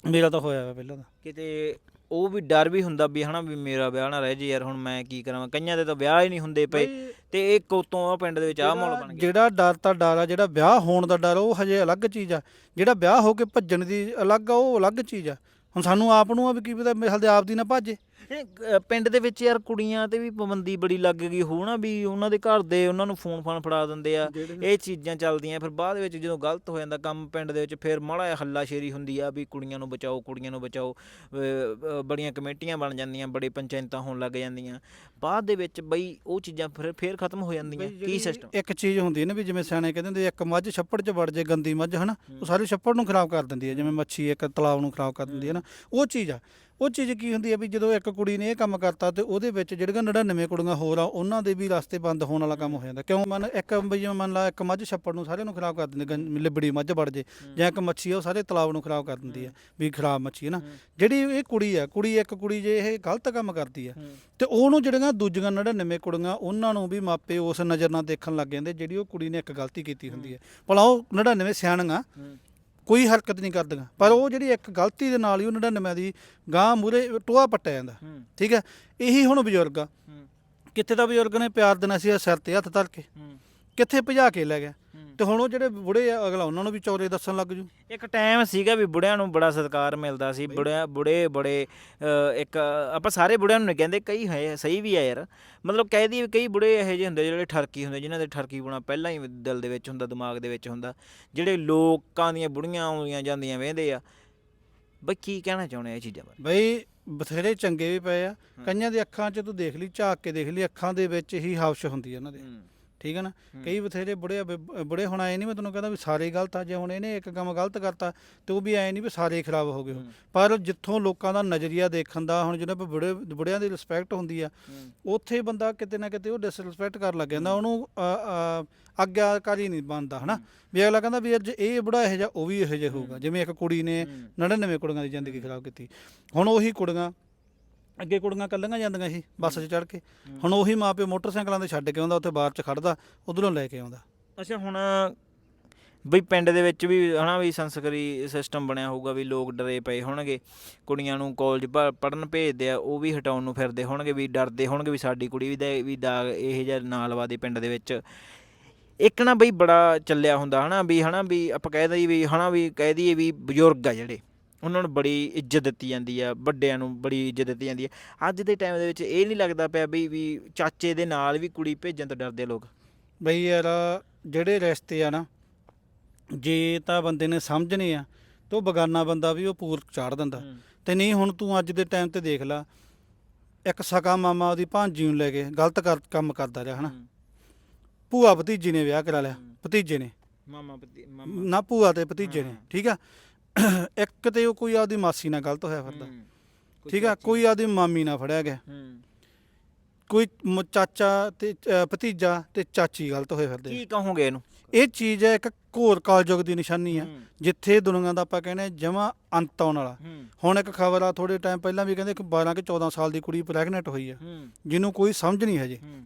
ਮੇਰਾ ਤਾਂ ਹੋਇਆ ਵਾ ਪਹਿਲਾਂ ਤਾਂ। ਕਿਤੇ ਉਹ ਵੀ ਡਰ ਵੀ ਹੁੰਦਾ ਵੀ ਹਨਾ ਵੀ ਮੇਰਾ ਵਿਆਹ ਨਾ ਰਹਿ ਜੇ ਯਾਰ ਹੁਣ ਮੈਂ ਕੀ ਕਰਾਂ? ਕਈਆਂ ਦੇ ਤਾਂ ਵਿਆਹ ਹੀ ਨਹੀਂ ਹੁੰਦੇ ਪਏ। ਬਈ ਤੇ ਇਹ ਕੋਤੋਂ ਆ ਪਿੰਡ ਦੇ ਵਿੱਚ ਆਹ ਮਾਹੌਲ ਬਣ ਗਿਆ। ਜਿਹੜਾ ਡਰ ਤਾਂ ਡਰ ਆ ਜਿਹੜਾ ਵਿਆਹ ਹੋਣ ਦਾ ਡਰ ਉਹ ਹਜੇ ਅਲੱਗ ਚੀਜ਼ ਆ। ਜਿਹੜਾ ਵਿਆਹ ਹੋ ਕੇ ਭੱਜਣ ਦੀ ਅਲੱਗ ਆ ਉਹ ਅਲੱਗ ਚੀਜ਼ ਆ। ਹੁਣ ਸਾਨੂੰ ਆਪ ਨੂੰ ਆ ਵੀ ਕੀ ਪਤਾ ਮੇਰੇ ਹਾਲ ਦੇ ਆਪ ਦੀ ਨਾ ਭੱਜੇ। ਇਹ, ਅ, ਪਿੰਡ ਦੇ ਵਿੱਚ ਯਾਰ ਕੁੜੀਆਂ ਤੇ ਵੀ ਪਾਬੰਦੀ ਬੜੀ ਲੱਗ ਗਈ ਹੋਣਾ ਵੀ ਉਹਨਾਂ ਦੇ ਘਰ ਦੇ ਉਹਨਾਂ ਨੂੰ ਫੋਨ ਫਾਨ ਫੜਾ ਦਿੰਦੇ ਆ ਇਹ ਚੀਜ਼ਾਂ ਚੱਲਦੀਆਂ ਫਿਰ ਬਾਅਦ ਵਿੱਚ ਜਦੋਂ ਗਲਤ ਹੋ ਜਾਂਦਾ ਕੰਮ ਪਿੰਡ ਦੇ ਵਿੱਚ ਫਿਰ ਮਾੜਾ ਜਿਹਾ ਹੱਲਾਸ਼ੇਰੀ ਹੁੰਦੀ ਆ ਵੀ ਕੁੜੀਆਂ ਨੂੰ ਬਚਾਓ ਕੁੜੀਆਂ ਨੂੰ ਬਚਾਓ ਅ, ਅ, ਬੜੀਆਂ ਕਮੇਟੀਆਂ ਬਣ ਜਾਂਦੀਆਂ ਬੜੇ ਪੰਚਾਇਤਾਂ ਹੋਣ ਲੱਗ ਜਾਂਦੀਆਂ। ਬਾਅਦ ਦੇ ਵਿੱਚ ਬਈ ਉਹ ਚੀਜ਼ਾਂ ਫਿਰ ਫਿਰ ਖਤਮ ਹੋ ਜਾਂਦੀਆਂ ਕੀ ਸਿਸਟਮ ਇੱਕ ਚੀਜ਼ ਹੁੰਦੀ ਹੈ ਨਾ ਵੀ ਜਿਵੇਂ ਸਿਆਣੇ ਕਹਿੰਦੇ ਹੁੰਦੇ ਇੱਕ ਮੱਝ ਛੱਪੜ 'ਚ ਵੜ ਜੇ ਗੰਦੀ ਮੱਝ ਹਨਾ? ਉਹ ਸਾਰੇ ਛੱਪੜ ਨੂੰ ਖਰਾਬ ਕਰ ਦਿੰਦੀ ਹੈ ਜਿਵੇਂ ਮੱਛੀ ਇੱਕ ਤਲਾਬ ਨੂੰ ਖਰਾਬ ਕਰ ਦਿੰਦੀ ਹੈ। ਨਾ ਉਹ ਚੀਜ਼ ਆ। ਉਹ ਚੀਜ਼ ਕੀ ਹੁੰਦੀ ਹੈ ਵੀ ਜਦੋਂ ਇੱਕ ਕੁੜੀ ਨੇ ਇਹ ਕੰਮ ਕਰਤਾ ਤੇ ਉਹਦੇ ਵਿੱਚ ਜਿਹੜੀਆਂ 99 ਕੁੜੀਆਂ ਹੋਰ ਆ ਉਹਨਾਂ ਦੇ ਵੀ ਰਸਤੇ ਬੰਦ ਹੋਣ ਵਾਲਾ ਕੰਮ ਹੋ ਜਾਂਦਾ। ਕਿਉਂ? ਮਨ ਇੱਕ ਜਿਵੇਂ ਮੰਨ ਲਾ ਇੱਕ ਮੱਝ ਛੱਪੜ ਨੂੰ ਸਾਰਿਆਂ ਨੂੰ ਖਰਾਬ ਕਰ ਦਿੰਦੀ ਗੰ- ਲਿਬੜੀ ਮੱਝ ਵੜ ਜੇ ਜਾਂ ਇੱਕ ਮੱਛੀ ਆ ਉਹ ਸਾਰੇ ਤਲਾਬ ਨੂੰ ਖਰਾਬ ਕਰ ਦਿੰਦੀ ਹੈ ਵੀ ਖਰਾਬ ਮੱਛੀ ਹੈ ਨਾ। ਜਿਹੜੀ ਇਹ ਕੁੜੀ ਆ ਕੁੜੀ ਇੱਕ ਕੁੜੀ ਜੇ ਇਹ ਗਲਤ ਕੰਮ ਕਰਦੀ ਆ ਤੇ ਉਹਨੂੰ ਜਿਹੜੀਆਂ ਦੂਜੀਆਂ 99 ਕੁੜੀਆਂ ਉਹਨਾਂ ਨੂੰ ਵੀ ਮਾਪੇ ਉਸ ਨਜ਼ਰ ਨਾਲ ਦੇਖਣ ਲੱਗ ਜਾਂਦੇ ਜਿਹੜੀ ਉਹ ਕੁੜੀ ਨੇ ਇੱਕ ਗਲਤੀ ਕੀਤੀ ਹੁੰਦੀ ਹੈ। ਭਲਾ ਉਹ 99 ਸਿਆਣੀਆਂ ਕੋਈ ਹਰਕਤ ਨਹੀਂ ਕਰਦੀਆਂ। ਪਰ ਉਹ ਜਿਹੜੀ ਇੱਕ ਗਲਤੀ ਦੇ ਨਾਲ ਹੀ ਉਹ 99 ਦੀ ਗਾਂ ਮੂਰੇ ਟੋਆ ਪੱਟਿਆ ਜਾਂਦਾ। ਠੀਕ ਹੈ? ਇਹੀ ਹੁਣ ਬਜ਼ੁਰਗ ਆ। ਕਿੱਥੇ ਤਾਂ ਬਜ਼ੁਰਗ ਨੇ? ਪਿਆਰ ਦੇਣਾ ਸੀ ਸਿਰ ਤੇ ਹੱਥ ਧਰ ਕੇ। ਕਿੱਥੇ ਭਜਾ ਕੇ ਲੈ ਗਿਆ ਤੇ ਹੁਣ ਉਹ ਜਿਹੜੇ ਬੁੜੇ ਆ ਅਗਲਾ ਉਹਨਾਂ ਨੂੰ ਵੀ ਚੌਰੇ ਦੱਸਣ ਲੱਗ ਜੂ। ਇੱਕ ਟਾਈਮ ਸੀਗਾ ਵੀ ਬੁੜਿਆਂ ਨੂੰ ਬੜਾ ਸਤਿਕਾਰ ਮਿਲਦਾ ਸੀ। ਬੁੜਿਆਂ ਬੁੜੇ ਬੜੇ ਇੱਕ ਆਪਾਂ ਸਾਰੇ ਬੁੜਿਆਂ ਨੂੰ ਨਹੀਂ ਕਹਿੰਦੇ ਕਈ ਹੈ ਸਹੀ ਵੀ ਆ ਯਾਰ। ਮਤਲਬ ਕਹਿ ਕਈ ਬੁੜੇ ਇਹੋ ਜਿਹੇ ਹੁੰਦੇ ਜਿਹੜੇ ਠਰਕੀ ਹੁੰਦੇ ਜਿਨ੍ਹਾਂ ਦੇ ਠਰਕੀ ਬੁਣਾ ਪਹਿਲਾਂ ਹੀ ਦਿਲ ਦੇ ਵਿੱਚ ਹੁੰਦਾ ਦਿਮਾਗ ਦੇ ਵਿੱਚ ਹੁੰਦਾ। ਜਿਹੜੇ ਲੋਕਾਂ ਦੀਆਂ ਬੁੜੀਆਂ ਆਉਂਦੀਆਂ ਜਾਂਦੀਆਂ ਵੇਂਦੇ ਆ। ਬਈ ਕੀ ਕਹਿਣਾ ਚਾਹੁੰਦੇ ਆ ਇਹ ਚੀਜ਼ਾਂ ਬਾਰੇ? ਬਈ ਬਥੇਰੇ ਚੰਗੇ ਵੀ ਪਏ ਆ। ਕਈਆਂ ਦੀ ਅੱਖਾਂ 'ਚ ਤੂੰ ਦੇਖ ਲਈ ਝਾਕ ਕੇ ਦੇਖ ਲਈ ਅੱਖਾਂ ਦੇ ਵਿੱਚ ਹੀ ਹਵਸ਼ ਹੁੰਦੀ ਹੈ ਉਹਨਾਂ ਦੇ। ਠੀਕ ਹੈ ਨਾ? ਕਈ ਬਥੇਰੇ ਬੁੜੇ ਆ, ਬ- ਬੁੜੇ ਹੁਣ ਆਏ ਨਹੀਂ ਮੈਂ ਤੈਨੂੰ ਕਹਿੰਦਾ ਵੀ ਸਾਰੇ ਗਲਤ ਆ ਜੇ ਹੁਣ ਇਹਨੇ ਇੱਕ ਕੰਮ ਗਲਤ ਕਰਤਾ ਤੇ ਉਹ ਵੀ ਐ ਨਹੀਂ ਵੀ ਸਾਰੇ ਖਰਾਬ ਹੋ ਗਏ ਉਹ। ਪਰ ਜਿੱਥੋਂ ਲੋਕਾਂ ਦਾ ਨਜ਼ਰੀਆ ਦੇਖਣ ਦਾ ਹੁਣ ਜਿਹਨਾਂ ਬੁੜੇ ਬੁੜਿਆਂ ਦੀ ਰਿਸਪੈਕਟ ਹੁੰਦੀ ਆ ਉੱਥੇ ਬੰਦਾ ਕਿਤੇ ਨਾ ਕਿਤੇ ਉਹ ਡਿਸਰਿਸਪੈਕਟ ਕਰਨ ਲੱਗ ਜਾਂਦਾ ਉਹਨੂੰ ਅ, ਅ, ਆਗਿਆਕਾਰੀ ਨਹੀਂ ਬਣਦਾ ਹਨਾ? ਵੀ ਅਗਲਾ ਕਹਿੰਦਾ ਵੀ ਅੱਜ ਇਹ ਬੁੜਾ ਇਹੋ ਜਿਹਾ ਉਹ ਵੀ ਇਹੋ ਜਿਹਾ ਹੋਊਗਾ ਜਿਵੇਂ ਇੱਕ ਕੁੜੀ ਨੇ 99 ਕੁੜੀਆਂ ਦੀ ਜ਼ਿੰਦਗੀ ਖਰਾਬ ਕੀਤੀ। ਹੁਣ ਉਹੀ ਕੁੜੀਆਂ ਅੱਗੇ ਕੁੜੀਆਂ ਕੱਲੀਆਂ ਜਾਂਦੀਆਂ ਸੀ ਬੱਸ 'ਚ ਚੜ੍ਹ ਕੇ। ਹੁਣ ਉਹੀ ਮਾਪੇ ਮੋਟਰਸਾਈਕਲਾਂ ਤੇ ਛੱਡ ਕੇ ਆਉਂਦਾ ਉੱਥੇ ਬਾਹਰ 'ਚ ਖੜਦਾ ਉਧਰੋਂ ਲੈ ਕੇ ਆਉਂਦਾ। ਅੱਛਾ ਹੁਣ ਬਈ ਪਿੰਡ ਦੇ ਵਿੱਚ ਵੀ ਹਨਾ ਵੀ ਸੰਸਕਰੀ ਸਿਸਟਮ ਬਣਿਆ ਹੋਊਗਾ ਵੀ ਲੋਕ ਡਰੇ ਪਏ ਹੋਣਗੇ। ਕੁੜੀਆਂ ਨੂੰ ਕਾਲਜ ਪੜਨ ਭੇਜਦੇ ਆ ਉਹ ਵੀ ਹਟਾਉਣ ਨੂੰ ਫਿਰਦੇ ਹੋਣਗੇ ਵੀ ਡਰਦੇ ਹੋਣਗੇ ਵੀ ਸਾਡੀ ਕੁੜੀ ਵੀ ਦਾ ਵੀ ਦਾਗ ਇਹ ਜਿਹਾ ਨਾ ਲਵਾ ਦੇ ਪਿੰਡ ਦੇ ਵਿੱਚ। ਇੱਕ ਨਾ ਬਈ ਬੜਾ ਚੱਲਿਆ ਹੁੰਦਾ ਹਨਾ ਵੀ ਹਨਾ ਵੀ ਆਪਾਂ ਕਹਿ ਦਈਏ ਵੀ ਹਨਾ ਵੀ ਕਹਿ ਦਈਏ ਵੀ ਬਜ਼ੁਰਗ ਆ ਜਿਹੜੇ। ਉਹਨਾਂ ਨੂੰ ਬੜੀ ਇੱਜ਼ਤ ਦਿੱਤੀ ਜਾਂਦੀ ਆ ਵੱਡਿਆਂ ਨੂੰ ਬੜੀ ਇੱਜ਼ਤ ਦਿੱਤੀ ਜਾਂਦੀ ਆ। ਅੱਜ ਦੇ ਟਾਈਮ ਦੇ ਵਿੱਚ ਇਹ ਨਹੀਂ ਲੱਗਦਾ ਪਿਆ ਵੀ ਵੀ ਚਾਚੇ ਦੇ ਨਾਲ ਵੀ ਕੁੜੀ ਭੇਜਣ ਤੋਂ ਡਰਦੇ ਲੋਕ। ਬਈ ਯਾਰ ਜਿਹੜੇ ਰਿਸ਼ਤੇ ਆ ਨਾ ਜੇ ਤਾਂ ਬੰਦੇ ਨੇ ਸਮਝਣੇ ਆ ਤਾਂ ਬਗਾਨਾ ਬੰਦਾ ਵੀ ਉਹ ਪੂਰ ਚਾੜ ਦਿੰਦਾ। ਤੇ ਨਹੀਂ ਹੁਣ ਤੂੰ ਅੱਜ ਦੇ ਟਾਈਮ ਤੇ ਦੇਖ ਲੈ ਇੱਕ ਸਕਾ ਮਾਮਾ ਉਹਦੀ ਭਾਂਜੀ ਨੂੰ ਲੈ ਕੇ ਗਲਤ ਕੰਮ ਕਰਦਾ ਰਿਹਾ ਹਨਾ। ਭੂਆ ਭਤੀਜੀ ਨੇ ਵਿਆਹ ਕਰਾ ਲਿਆ। ਭਤੀਜੇ ਨੇ। ਮਾਮਾ ਪਤੀ ਨਾ ਭੂਆ ਤੇ ਭਤੀਜੇ ਨੇ। ਠੀਕ ਆ? ਇੱਕ ਤੇ ਉਹ ਕੋਈ ਆਪਦੀ ਮਾਸੀ ਨਾਲ ਗਲਤ ਹੋਇਆ ਫਿਰਦਾ। ਠੀਕ ਆ? ਕੋਈ ਆਪਦੀ ਮਾਮੀ ਨਾਲ ਫੜਿਆ ਗਿਆ। ਕੋਈ ਮ- ਚਾਚਾ ਤੇ ਅ, ਭਤੀਜਾ ਤੇ ਚਾਚੀ ਗਲਤ ਹੋਏ ਫਿਰਦੇ ਆ। ਕੀ ਕਹੋਗੇ ਇਹਨੂੰ? ਇਹ ਚੀਜ਼ ਹੈ ਇੱਕ ਘੋਰ ਕਾਲਯੁਗ ਦੀ ਨਿਸ਼ਾਨੀ ਆ। ਹੂੰ। ਜਿੱਥੇ ਦੁਨੀਆ ਦਾ ਆਪਾਂ ਕਹਿੰਦੇ ਜਮਾ ਅੰਤ ਆਉਣ ਵਾਲਾ। ਹੂੰ। ਹੁਣ ਇੱਕ ਖਬਰ ਆ ਥੋੜੇ ਟਾਈਮ ਪਹਿਲਾਂ ਵੀ ਕਹਿੰਦੇ ਕਿ 12 ਕਿ 14 ਸਾਲ ਦੀ ਕੁੜੀ ਪ੍ਰੈਗਨੈਂਟ ਹੋਈ ਆ। ਹੂੰ। ਜਿਹਨੂੰ ਕੋਈ ਸਮਝ ਨਹੀਂ ਹਜੇ ਹੂੰ।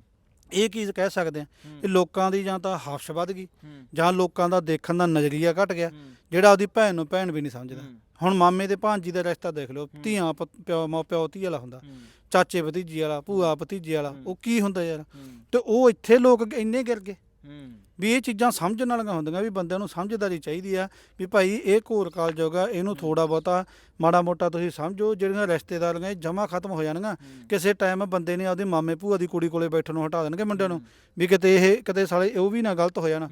ਇਹ ਚੀਜ਼ ਕਹਿ ਸਕਦੇ ਆ? ਇਹ ਲੋਕਾਂ ਦੀ ਜਾਂ ਤਾਂ ਹਫਸ਼ ਵੱਧ ਗਈ ਜਾਂ ਲੋਕਾਂ ਦਾ ਦੇਖਣ ਦਾ ਨਜ਼ਰੀਆ ਘਟ ਗਿਆ ਜਿਹੜਾ ਉਹਦੀ ਭੈਣ ਨੂੰ ਭੈਣ ਵੀ ਨਹੀਂ ਸਮਝਦਾ। ਹੁਣ ਮਾਮੇ ਤੇ ਭਾਂਜੀ ਦਾ ਰਿਸ਼ਤਾ ਦੇਖ ਲਓ। ਧੀਆਂ ਪਿਓ ਮਾਂ ਪਿਓ ਧੀ ਵਾਲਾ ਹੁੰਦਾ। ਚਾਚੇ ਭਤੀਜੀ ਵਾਲਾ ਭੂਆ ਭਤੀਜੇ ਵਾਲਾ। ਉਹ ਕੀ ਹੁੰਦਾ ਯਾਰ? ਤੇ ਉਹ ਇੱਥੇ ਲੋਕ ਇੰਨੇ ਗਿਰ ਗਏ। ਵੀ ਇਹ ਚੀਜ਼ਾਂ ਸਮਝਣ ਵਾਲੀਆਂ ਹੁੰਦੀਆਂ ਵੀ ਬੰਦਿਆਂ ਨੂੰ ਸਮਝਦਾਰੀ ਚਾਹੀਦੀ ਆ ਵੀ ਭਾਈ ਇਹ ਘੋਰ ਕਾਲ ਜੋਗਾ ਇਹਨੂੰ ਥੋੜਾ ਬਹੁਤਾ ਮਾੜਾ ਮੋਟਾ ਤੁਸੀਂ ਸਮਝੋ ਜਿਹੜੀਆਂ ਰਿਸ਼ਤੇਦਾਰੀਆਂ ਜਮਾ ਖਤਮ ਹੋ ਜਾਣਗੀਆਂ ਕਿਸੇ ਟਾਈਮ ਬੰਦੇ ਨੇ ਆਪਦੇ ਮਾਮੇ ਭੂਆ ਦੀ ਕੁੜੀ ਕੋਲੇ ਬੈਠਣ ਨੂੰ ਹਟਾ ਦੇਣਗੇ ਮੁੰਡਿਆਂ ਨੂੰ ਵੀ ਕਿਤੇ ਇਹ ਕਿਤੇ ਸਾਲੇ ਉਹ ਵੀ ਨਾ ਗਲਤ ਹੋ ਜਾਣ।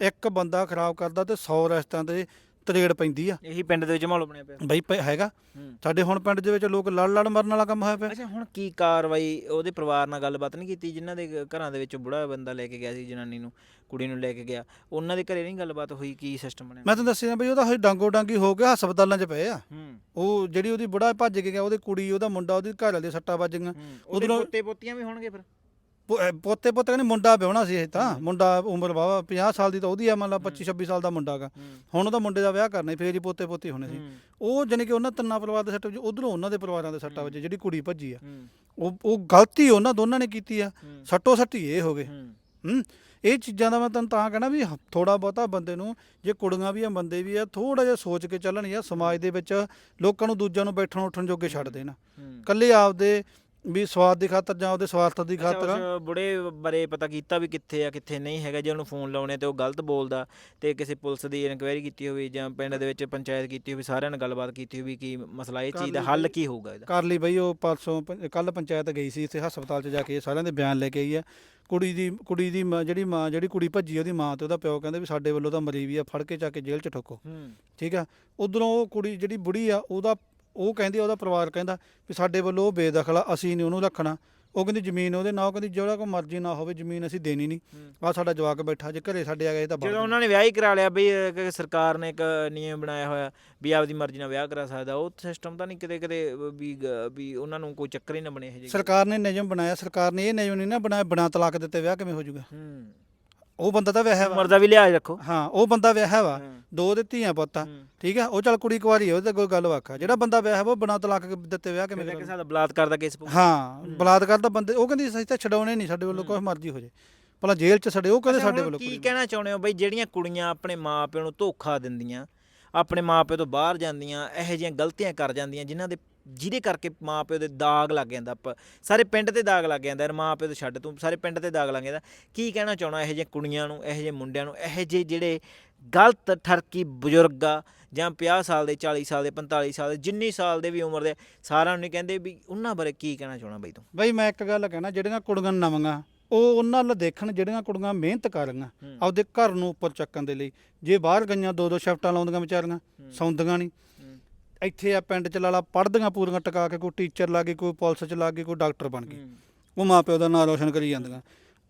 ਇੱਕ ਬੰਦਾ ਖਰਾਬ ਕਰਦਾ ਤੇ 100 ਰਿਸ਼ਤਿਆਂ ਤੇ ਤਰੇੜ ਪੈਂਦੀ ਆ। ਇਹੀ ਪਿੰਡ ਦੇ ਵਿੱਚ ਮਾਹੌਲ ਬਣਿਆ ਪਿਆ। ਬਈ ਪ- ਹੈਗਾ। ਹੂੰ। ਸਾਡੇ ਹੁਣ ਪਿੰਡ ਦੇ ਵਿੱਚ ਲੋਕ ਲੜ ਲੜ ਮਰਨ ਵਾਲਾ ਕੰਮ ਹੋਇਆ ਪਿਆ। ਅੱਛਾ ਹੁਣ ਕੀ ਕਾਰਵਾਈ ਉਹਦੇ ਪਰਿਵਾਰ ਨਾਲ ਗੱਲਬਾਤ ਨਹੀਂ ਕੀਤੀ ਜਿਨ੍ਹਾਂ ਦੇ ਘ- ਘਰਾਂ ਦੇ ਵਿੱਚ ਬੁੜਾ ਬੰਦਾ ਲੈ ਕੇ ਗਿਆ ਸੀ ਜਨਾਨੀ ਨੂੰ ਕੁੜੀ ਨੂੰ ਲੈ ਕੇ ਗਿਆ। ਉਹਨਾਂ ਦੇ ਘਰੇ ਨਹੀਂ ਗੱਲਬਾਤ ਹੋਈ ਕੀ ਸਿਸਟਮ ਬਣਿਆ। ਮੈਂ ਤੁਹਾਨੂੰ ਦੱਸਿਆ ਬਈ ਉਹਦਾ ਹੋਈ ਡਾਂਗੋ ਡਾਂਗੀ ਹੋ ਗਿਆ ਹਸਪਤਾਲਾਂ 'ਚ ਪਏ ਆ। ਹੂੰ। ਉਹ ਜਿਹੜੀ ਉਹਦੀ ਬੁੜਾ ਭੱਜ ਕੇ ਗਿਆ ਉਹਦੀ ਕੁੜੀ ਉਹਦਾ ਮੁੰਡਾ ਉਹਦੀ ਘਰ ਵਾਲੇ ਸੱਟਾਂ ਵੱਜ ਗਈਆਂ। ਉਹਦੇ ਪੋਤੇ ਪੋਤੀਆਂ ਵੀ ਹੋਣਗੇ ਫਿਰ? ਪੋਤੇ ਪੋਤੇ ਕਹਿੰਦੇ ਮੁੰਡਾ ਵਿਆਹਣਾ ਸੀ ਇਹ ਤਾਂ। ਮੁੰਡਾ ਉਮਰ ਵਾਵਾ 50 ਸਾਲ ਦੀ ਤਾਂ ਉਹਦੀ ਆ ਮੰਨ ਲਾ 25 26 ਸਾਲ ਦਾ ਮੁੰਡਾ ਗਾ। ਹੂੰ। ਹੁਣ ਉਹਦਾ ਮੁੰਡੇ ਦਾ ਵਿਆਹ ਕਰਨਾ ਫੇਰ ਹੀ ਪੋਤੇ ਪੋਤੀ ਹੋਣੇ ਸੀ। ਉਹ ਜਾਣੀ ਕਿ ਉਹਨਾਂ ਤਿੰਨਾਂ ਪਰਿਵਾਰ ਦੇ ਸੱਟ ਵਜੇ ਉਧਰੋਂ ਉਹਨਾਂ ਦੇ ਪਰਿਵਾਰਾਂ ਦੇ ਸੱਟਾਂ ਵਜੇ ਜਿਹੜੀ ਕੁੜੀ ਭੱਜੀ ਆ। ਉਹ ਉਹ ਗਲਤੀ ਉਹਨਾਂ ਦੋਨਾਂ ਨੇ ਕੀਤੀ ਆ। ਸੱਟੋ ਸੱਟੀ ਇਹ ਹੋ ਗਏ। ਹੂੰ। ਇਹ ਚੀਜ਼ਾਂ ਦਾ ਮੈਂ ਤੁਹਾਨੂੰ ਤਾਂ ਕਹਿਣਾ ਵੀ ਥੋੜਾ ਬਹੁਤਾ ਬੰਦੇ ਨੂੰ ਜੇ ਕੁੜੀਆਂ ਵੀ ਆ ਬੰਦੇ ਵੀ ਆ ਥੋੜਾ ਜਿਹਾ ਸੋਚ ਕੇ ਚੱਲਣ ਯਾਰ ਸਮਾਜ ਦੇ ਵਿੱਚ ਲੋਕਾਂ ਨੂੰ ਦੂਜਿਆਂ ਨੂੰ ਬੈਠਣ ਉੱਠਣ ਜੋਗੇ ਛੱਡ ਦੇਣ। ਕੱਲੇ ਆਪਦੇ ਵੀ ਸਵਾਦ ਦੀ ਖਾਤਰ ਜਾਂ ਉਹਦੇ ਸਵਾਰਥ ਦੀ ਖਾਤਰ? ਉਸ ਬੁੜੇ ਬਾਰੇ ਪਤਾ ਕੀਤਾ ਵੀ ਕਿੱਥੇ ਆ ਕਿੱਥੇ ਨਹੀਂ ਹੈਗਾ ਜੇ ਉਹਨੂੰ ਫੋਨ ਲਾਉਣੇ ਤੇ ਉਹ ਗਲਤ ਬੋਲਦਾ ਤੇ ਕਿਸੇ ਪੁਲਿਸ ਦੀ ਇਨਕੁਆਇਰੀ ਕੀਤੀ ਹੋਵੇ ਜਾਂ ਪਿੰਡ ਦੇ ਵਿੱਚ ਪੰਚਾਇਤ ਕੀਤੀ ਹੋਵੇ ਸਾਰਿਆਂ ਨਾਲ ਗੱਲਬਾਤ ਕੀਤੀ ਹੋਵੇ ਕੀ ਮਸਲਾ ਇਹ ਚੀਜ਼ ਦਾ ਹੱਲ ਕੀ ਹੋਊਗਾ ਇਹਦਾ? ਕਰ ਲਈ ਬਈ ਉਹ ਪਰਸੋਂ ਕੱਲ ਪੰਚਾਇਤ ਗਈ ਸੀ ਇੱਥੇ ਹਸਪਤਾਲ 'ਚ ਜਾ ਕੇ ਸਾਰਿਆਂ ਦੇ ਬਿਆਨ ਲੈ ਕੇ ਆਈ ਆ। ਕੁੜੀ ਦੀ ਕੁੜੀ ਦੀ ਮਾਂ- ਜਿਹੜੀ ਮਾਂ ਜਿਹੜੀ ਕੁੜੀ ਭੱਜੀ ਉਹਦੀ ਮਾਂ ਤੇ ਉਹਦਾ ਪਿਓ ਕਹਿੰਦੇ ਵੀ ਸਾਡੇ ਵੱਲੋਂ ਤਾਂ ਮਰੀ ਵੀ ਆ ਫੜ ਕੇ ਚੱਕ ਕੇ ਜੇਲ੍ਹ 'ਚ ਠੋਕੋ। ਠੀਕ ਆ? ਉਧਰੋਂ ਉਹ ਕੁੜੀ ਜਿਹੜੀ ਬੁੜੀ ਆ ਉਹਦਾ ਉਹ ਕਹਿੰਦੀ ਉਹਦਾ ਪਰਿਵਾਰ ਕਹਿੰਦਾ ਵੀ ਸਾਡੇ ਵੱਲੋਂ ਉਹ ਬੇਦਖਲ ਆ ਅਸੀਂ ਨਹੀਂ ਉਹਨੂੰ ਰੱਖਣਾ। ਉਹ ਕਹਿੰਦੀ ਜ਼ਮੀਨ ਉਹਦੇ ਨਾਂ ਉਹ ਕਹਿੰਦੀ ਜਿਹੜਾ ਕੋਈ ਮਰਜ਼ੀ ਨਾ ਹੋਵੇ ਜ਼ਮੀਨ ਅਸੀਂ ਦੇਣੀ ਨਹੀਂ। ਆ ਸਾਡਾ ਜਵਾਕ ਬੈਠਾ ਜੇ ਘਰੇ ਸਾਡੇ ਆ ਗਏ ਤਾਂ ਜਦੋਂ ਉਹਨਾਂ ਨੇ ਵਿਆਹ ਹੀ ਕਰਾ ਲਿਆ ਬਈ ਅਹ, ਕਿ ਸਰਕਾਰ ਨੇ ਇੱਕ ਨਿਯਮ ਬਣਾਇਆ ਹੋਇਆ ਵੀ ਆਪਦੀ ਮਰਜ਼ੀ ਨਾਲ ਵਿਆਹ ਕਰਾ ਸਕਦਾ। ਉਹ ਸਿਸਟਮ ਤਾਂ ਨਹੀਂ ਕਿਤੇ ਕਿਤੇ ਵੀ ਗ- ਵੀ ਉਹਨਾਂ ਨੂੰ ਕੋਈ ਚੱਕਰ ਹੀ ਨਾ ਬਣੇ ਇਹ ਜਿਹੇ। ਸਰਕਾਰ ਨੇ ਨਿਯਮ ਬਣਾਇਆ ਸਰਕਾਰ ਨੇ ਇਹ ਨਿਯਮ ਨਹੀਂ ਨਾ ਬਣਾਇਆ ਬਿਨਾਂ ਤਲਾਕ ਦਿੱਤੇ ਵਿਆਹ ਕਿਵੇਂ ਹੋ ਜਾਊਗਾ? ਹੂੰ। ਉਹ ਬੰਦਾ ਤਾਂ ਵਿਆਹਿਆ ਵਾ। ਉਮਰ ਦਾ ਵੀ ਲਿਹਾਜ਼ ਰੱਖੋ। ਹਾਂ ਉਹ ਬੰਦਾ ਵਿਆਹਿਆ ਵਾ। ਦੋ ਦੇ ਧੀਆਂ ਪੁੱਤ ਆ। ਹੂੰ। ਠੀਕ ਆ? ਉਹ ਚੱਲ ਕੁੜੀ ਕੁਆਰੀ ਆ ਉਹਦੇ ਕੋਈ ਗੱਲ ਵਾਕਾ ਜਿਹੜਾ ਬੰਦਾ ਵਿਆਹਿਆ ਵਾ ਉਹ ਬਿਨਾਂ ਤਲਾਕ ਦਿੱਤੇ ਵਿਆਹ ਕਿਵੇਂ ਕਰਾਂਗੇ? ਕਿਸੇ ਦਾ ਬਲਾਤਕਾਰ ਦਾ ਕੇਸ ਪਊ ਹਾਂ ਬਲਾਤਕਾਰ ਦਾ ਬੰਦੇ ਉਹ ਕਹਿੰਦੀ ਅਸੀਂ ਤਾਂ ਛਡਾਉਣੇ ਨਹੀਂ ਸਾਡੇ ਵੱਲੋਂ ਕੋਈ ਮਰਜ਼ੀ ਹੋ ਜੇ। ਭਲਾ ਜੇਲ੍ਹ 'ਚ ਛੜੇ ਉਹ ਕਹਿੰਦੇ ਸਾਡੇ ਵੱਲੋਂ ਕੀ ਕੁੜੀ ਕਹਿਣਾ ਚਾਹੁੰਦੇ ਹੋ? ਬਈ ਜਿਹੜੀਆਂ ਕੁੜੀਆਂ ਆਪਣੇ ਮਾਪਿਆਂ ਨੂੰ ਧੋਖਾ ਦਿੰਦੀਆਂ ਆਪਣੇ ਮਾਪਿਆਂ ਤੋਂ ਬਾਹਰ ਜਾਂਦੀਆਂ ਇਹੋ ਜਿਹੀਆਂ ਗਲਤੀਆਂ ਕਰ ਜਾਂਦੀਆਂ ਜਿਨ੍ਹਾਂ ਦੇ ਜਿਹਦੇ ਕਰਕੇ ਮਾਪਿਓ ਦੇ ਦਾਗ ਲੱਗ ਜਾਂਦਾ ਆਪਾਂ ਸਾਰੇ ਪਿੰਡ ਤੇ ਦਾਗ ਲੱਗ ਜਾਂਦਾ ਯਾਰ ਮਾਪਿਓ ਤੋਂ ਛੱਡ ਤੂੰ ਸਾਰੇ ਪਿੰਡ ਤੇ ਦਾਗ ਲੱਗ ਜਾਂਦਾ ਕੀ ਕਹਿਣਾ ਚਾਹਣਾ ਇਹੋ ਜਿਹੀਆਂ ਕੁੜੀਆਂ ਨੂੰ ਇਹੋ ਜਿਹੇ ਮੁੰਡਿਆਂ ਨੂੰ ਇਹੋ ਜਿਹੇ ਜਿਹੜੇ ਗਲਤ ਠਰਕੀ ਬਜ਼ੁਰਗ ਆ ਜਾਂ 50 ਸਾਲ ਦੇ 40 ਸਾਲ ਦੇ 45 ਸਾਲ ਦੇ ਜਿੰਨੀ ਸਾਲ ਦੇ ਵੀ ਉਮਰ ਦੇ ਸਾਰਿਆਂ ਨੂੰ ਨਹੀਂ ਕਹਿੰਦੇ ਵੀ ਉਹਨਾਂ ਬਾਰੇ ਕੀ ਕਹਿਣਾ ਚਾਹਣਾ ਬਈ ਤੂੰ ਬਈ ਮੈਂ ਇੱਕ ਗੱਲ ਕਹਿਣਾ ਜਿਹੜੀਆਂ ਕੁੜੀਆਂ ਨਵੀਆਂ ਉਹ ਉਹਨਾਂ ਵੱਲ ਦੇਖਣ ਜਿਹੜੀਆਂ ਕੁੜੀਆਂ ਮਿਹਨਤ ਕਰਨਗੀਆਂ ਹੂੰ। ਆਪਦੇ ਘਰ ਨੂੰ ਉੱਪਰ ਚੱਕਣ ਦੇ ਲਈ ਜੇ ਬਾਹਰ ਗਈਆਂ ਦੋ ਦੋ ਸ਼ਿਫਟਾਂ ਲਾਉਂਦੀਆਂ ਵਿਚਾਰੀਆਂ ਸੌਂਦੀਆਂ ਨਹੀਂ। ਇੱਥੇ ਆ ਪਿੰਡ ਚ ਲਾਲਾ ਪੜ੍ਹਦੀਆਂ ਪੂਰੀਆਂ ਟਿਕਾ ਕੇ ਕੋਈ ਟੀਚਰ ਲੱਗ ਗਈ ਕੋਈ ਪੁਲਿਸ ਚ ਲੱਗ ਗਈ ਕੋਈ ਡਾਕਟਰ ਬਣ ਗਈ। ਉਹ ਮਾਪਿਓ ਦਾ ਨਾਂ ਰੋਸ਼ਨ ਕਰੀ ਜਾਂਦੀਆਂ।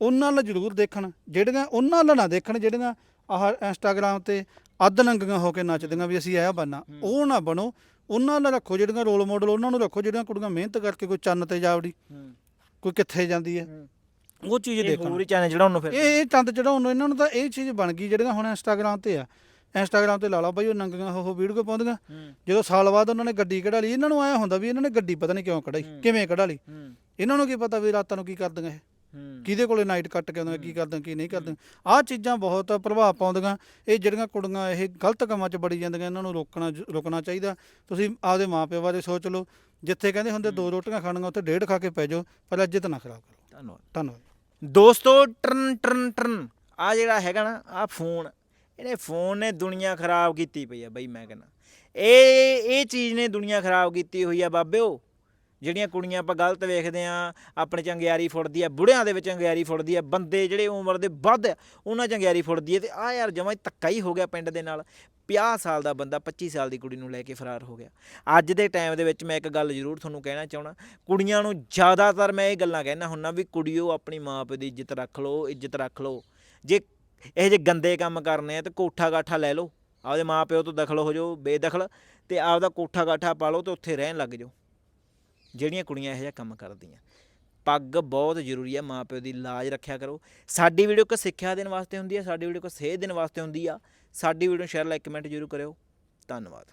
ਉਹਨਾਂ ਨਾਲ ਜ਼ਰੂਰ ਦੇਖਣ ਜਿਹੜੀਆਂ ਉਹਨਾਂ ਨਾਲ ਨਾ ਦੇਖਣ ਜਿਹੜੀਆਂ ਆਹ ਇੰਸਟਾਗ੍ਰam ਤੇ ਅੱਧ ਨੰਗੀਆਂ ਹੋ ਕੇ ਨੱਚਦੀਆਂ ਵੀ ਅਸੀਂ ਇਹ ਬਣਨਾ ਉਹ ਨਾ ਬਣੋ। ਉਹਨਾਂ ਨਾਲ ਰੱਖੋ ਜਿਹੜੀਆਂ ਰੋਲ ਮਾਡਲ ਉਹਨਾਂ ਨੂੰ ਰੱਖੋ ਜਿਹੜੀਆਂ ਕੁੜੀਆਂ ਮਿਹਨਤ ਕਰਕੇ ਕੋਈ ਚੰਨ ਤੇ ਜਾਵੜੀ। ਕੋਈ ਕਿੱਥੇ ਜਾਂਦੀ ਹੈ। ਉਹ ਚੀਜ਼ ਹੋਰ ਹੀ ਚੈਨਲ ਚੜਾਉਣ ਨੂੰ ਫਿਰ। ਇਹ ਇਹ ਚੰਦ ਚੜਾਉਣ ਨੂੰ ਇਹਨਾਂ ਨੂੰ ਤਾਂ ਇਹ ਚੀਜ਼ ਬਣ ਗਈ ਜਿਹੜੀਆਂ ਹੁਣ ਇੰਸਟਾਗ੍ਰam ਤੇ ਆ। ਇੰਸਟਾਗ੍ਰam ਤੇ ਲਾ ਲਾ ਬਾਈ ਉਹ ਨੰਗੀਆਂ ਹੋ ਹੋ ਵੀਡੀਓ ਪਾਉਂਦੀਆਂ। ਜਦੋਂ ਸਾਲ ਬਾਅਦ ਉਹਨਾਂ ਨੇ ਗੱਡੀ ਕਢਾ ਲਈ ਇਹਨਾਂ ਨੂੰ ਆਇਆ ਹੁੰਦਾ ਵੀ ਇਹਨਾਂ ਨੇ ਗੱਡੀ ਪਤਾ ਨਹੀਂ ਕਿਉਂ ਕਢਾਈ ਕਿਵੇਂ ਕਢਾ ਲਈ। ਇਹਨਾਂ ਨੂੰ ਕੀ ਪਤਾ ਵੀ ਰਾਤਾਂ ਨੂੰ ਕੀ ਕਰਦੀਆਂ ਇਹ। ਕਿਹਦੇ ਕੋਲੇ ਨਾਈਟ ਕੱਟ ਕੇ ਆਉਂਦੀਆਂ ਕੀ ਕਰਦੀਆਂ ਕੀ ਨਹੀਂ ਕਰਦੀਆਂ। ਆਹ ਚੀਜ਼ਾਂ ਬਹੁਤ ਪ੍ਰਭਾਵ ਪਾਉਂਦੀਆਂ। ਇਹ ਜਿਹੜੀਆਂ ਕੁੜੀਆਂ ਇਹ ਗਲਤ ਕੰਮਾਂ 'ਚ ਬੜੀ ਜਾਂਦੀਆਂ ਇਹਨਾਂ ਨੂੰ ਰੋਕਣਾ ਰੁਕਣਾ ਚਾਹੀਦਾ। ਤੁਸੀਂ ਆਪਦੇ ਮਾਪਿਆਂ ਬਾਰੇ ਸੋਚ ਲਓ। ਜਿੱਥੇ ਕਹਿੰਦੇ ਹੁੰਦੇ ਦੋ ਰੋਟੀਆਂ ਖਾਣੀਆਂ ਉੱਥੇ ਡੇਢ ਖਾ ਕੇ ਪੈ ਜਾਓ ਪਰ ਇੱਜ਼ਤ ਨਾ ਖਰਾਬ ਕਰੋ। ਧੰਨਵਾਦ। ਧੰਨਵਾਦ। ਦੋਸਤੋ ਟਰਨ ਟਰਨ ਟਰਨ। ਆ ਜਿਹੜਾ ਹੈਗਾ ਨਾ ਆ ਫੋਨ ਇਹਨੇ ਫੋਨ ਨੇ ਦੁਨੀਆ ਖਰਾਬ ਕੀਤੀ ਪਈ ਆ ਬਈ ਮੈਂ ਕਹਿੰਦਾ। ਇਹ ਇਹ ਚੀਜ਼ ਨੇ ਦੁਨੀਆ ਖਰਾਬ ਕੀਤੀ ਹੋਈ ਆ ਬਾਬਿਓ। ਜਿਹੜੀਆਂ ਕੁੜੀਆਂ ਆਪਾਂ ਗਲਤ ਵੇਖਦੇ ਆ ਆਪਣੇ ਚੰਗਿਆਰੀ ਫੁੱਟਦੀ ਆ ਬੁੜਿਆਂ ਦੇ ਵਿੱਚ ਚੰਗਿਆਰੀ ਫੁੱਟਦੀ ਆ ਬੰਦੇ ਜਿਹੜੇ ਉਮਰ ਦੇ ਵੱਧ ਆ, ਉਹਨਾਂ ਚੰਗਿਆਰੀ ਫੁੱਟਦੀ ਆ ਤੇ ਆ ਯਾਰ ਜਮਾਂ ਹੀ ਧੱਕਾ ਹੀ ਹੋ ਗਿਆ ਪਿੰਡ ਦੇ ਨਾਲ। 50 ਸਾਲ ਦਾ ਬੰਦਾ 25 ਸਾਲ ਦੀ ਕੁੜੀ ਨੂੰ ਲੈ ਕੇ ਫਰਾਰ ਹੋ ਗਿਆ। ਅੱਜ ਦੇ ਟਾਈਮ ਦੇ ਵਿੱਚ ਮੈਂ ਇੱਕ ਗੱਲ ਜ਼ਰੂਰ ਤੁਹਾਨੂੰ ਕਹਿਣਾ ਚਾਹਣਾ ਕੁੜੀਆਂ ਨੂੰ ਜ਼ਿਆਦਾਤਰ ਮੈਂ ਇਹ ਗੱਲਾਂ ਕਹਿਣਾ ਹੁੰਨਾ ਵੀ ਕੁੜੀਓ ਆਪਣੀ ਮਾਂ ਪਿਓ ਦੀ ਇੱਜ਼ਤ ਰੱਖ ਲਓ ਇੱਜ਼ਤ ਰੱਖ ਲਓ। ਜੇ ਇਹ ਜੇ ਗੰਦੇ ਕੰਮ ਕਰਨੇ ਆ ਤੇ ਕੋਠਾ ਗਾਠਾ ਲੈ ਲਓ। ਆਪਦੇ ਮਾਂ ਪਿਓ ਤੋਂ ਦਖਲ ਹੋ ਜਾਓ, ਬੇਦਖਲ, ਤੇ ਆਪਦਾ ਕੋਠਾ ਗਾਠਾ ਪਾ ਲਓ ਤੇ ਉੱਥੇ ਰਹਿਣ ਲੱਗ ਜਾਓ। ਜਿਹੜੀਆਂ ਕੁੜੀਆਂ ਇਹੋ ਜਿਹਾ ਕੰਮ ਕਰਦੀਆਂ। ਪੱਗ ਬਹੁਤ ਜ਼ਰੂਰੀ ਹੈ ਮਾਂ ਪਿਓ ਦੀ ਲਾਜ ਰੱਖਿਆ ਕਰੋ। ਸਾਡੀ ਵੀਡੀਓ ਕੋ ਸਿੱਖਿਆ ਦੇਣ ਵਾਸਤੇ ਹੁੰਦੀ ਹੈ ਸਾਡੀ ਵੀਡੀਓ ਕੋ ਸੇਧ ਦੇਣ ਵਾਸਤੇ ਹੁੰਦੀ ਆ। ਸਾਡੀ ਵੀਡੀਓ ਨੂੰ ਸ਼ੇਅਰ, ਲਾਈਕ, ਕਮੈਂਟ ਜ਼ਰੂਰ ਕਰਿਓ। ਧੰਨਵਾਦ।